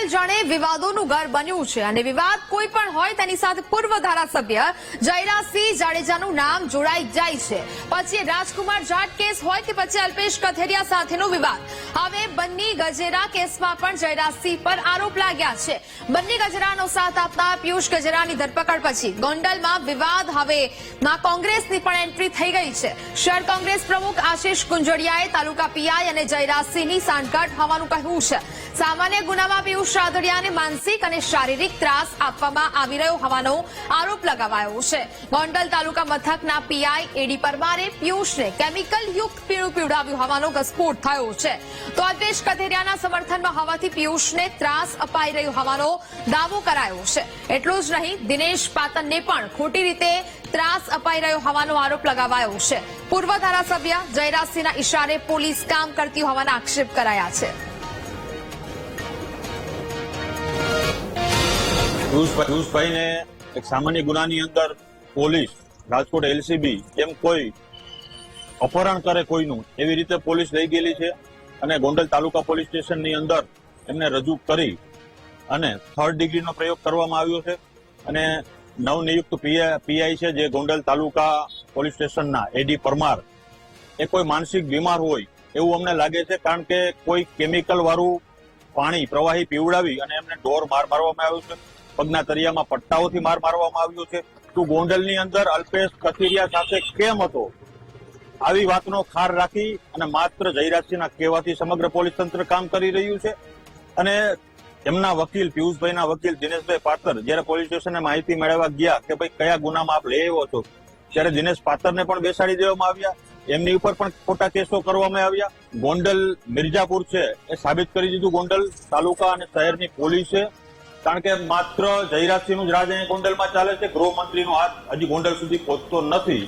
ગોંડલ જાણે વિવાદોનું ઘર બન્યું છે અને વિવાદ કોઈ પણ હોય તેની સાથે પૂર્વ ધારાસભ્ય જયરાજસિંહ જાડેજાનું નામ જોડાઈ જાય છે. પછી રાજકુમાર જાટ કેસ હોય કે પછી અલ્પેશ કથેરિયા સાથેનો વિવાદ. હવે બન્ની ગજેરા કેસમાં પણ જયરાજસિંહ પર આરોપ લાગ્યા છે. બન્ની ગજેરાનો સાથ આપતા પિયુષ ગજેરાની ધરપકડ પછી ગોંડલમાં વિવાદ હવે કોંગ્રેસની પણ એન્ટ્રી થઈ ગઈ છે. શહેર કોંગ્રેસ પ્રમુખ આશીષ કુંજડિયાએ તાલુકા પીઆઈ અને જયરાજસિંહની સાંઠગાંઠ થવાનું કહ્યું છે. સામાન્ય ગુનામાં પિયુષ રાદડિયાને માનસિક અને શારીરિક ત્રાસ આપવામાં આવી રહ્યો હોવાનો આરોપ લગાવાયો છે. ગોંડલ તાલુકા મથકના પીઆઈ એડી પરમારે પિયુષને કેમિકલ યુક્ત પીવડાવ્યું હવાનો ગસ્ફોટ થયો છે. તો અલ્પેશ કથેરિયાના સમર્થનમાં હવાથી પિયુષને ત્રાસ અપાઈ રહ્યો હોવાનો દાવો કરાયો છે. એટલું જ નહીં, દિનેશ પાતનને પણ ખોટી રીતે ત્રાસ અપાઈ રહ્યો હોવાનો આરોપ લગાવાયો છે. પૂર્વ ધારાસભ્ય જયરાજસિંહના ઇશારે પોલીસ કામ કરતી હોવાના આક્ષેપ કરાયા છે. પિયુષભાઈને એક સામાન્ય ગુનાની અંદર પોલીસ, રાજકોટ એલસીબી, એમ કોઈ અપહરણ કરે કોઈનું, એવી રીતે પોલીસ લઈ ગયેલી છે અને ગોંડલ તાલુકા પોલીસ સ્ટેશનની અંદર એમને રજૂ કરી અને થર્ડ ડિગ્રીનો પ્રયોગ કરવામાં આવ્યો છે અને નવનિયુક્ત પીઆઈ છે જે ગોંડલ તાલુકા પોલીસ સ્ટેશનના એડી પરમાર. એ કોઈ માનસિક બીમાર હોય એવું અમને લાગે છે કારણ કે કોઈ કેમિકલ વાળું પાણી પ્રવાહી પીવડાવી અને એમને ઢોર માર મારવામાં આવ્યો છે, પગના તરિયામાં પટ્ટાઓથી માર મારવામાં આવ્યો છે. તું ગોંડલની અંદર અલ્પેશ કથિરિયા સાથે કેમ હતો? આવી વાતનો ખાર રાખી અને માત્ર જયરાજસિંહના કહેવાથી સમગ્ર પોલીસ તંત્ર કામ કરી રહ્યું છે. અને એમના વકીલ, પિયુષભાઈના વકીલ દિનેશભાઈ પાત્ર જયારે પોલીસ સ્ટેશને માહિતી મેળવવા ગયા કે ભાઈ કયા ગુનામાં આપ લઈ આવ્યો છો, ત્યારે દિનેશ પાત્રને પણ બેસાડી દેવામાં આવ્યા. એમની ઉપર પણ ખોટા કેસો કરવામાં આવ્યા. ગોંડલ મિર્જાપુર છે, એ સાબિત કરી દીધું ગોંડલ તાલુકા અને શહેરની પોલીસે. કારણ કે માત્ર જયરાજસિંહનું જ રાજ અહીંયા ગોંડલમાં ચાલે છે, ગૃહમંત્રીનો હાથ હજી ગોંડલ સુધી પહોંચતો નથી.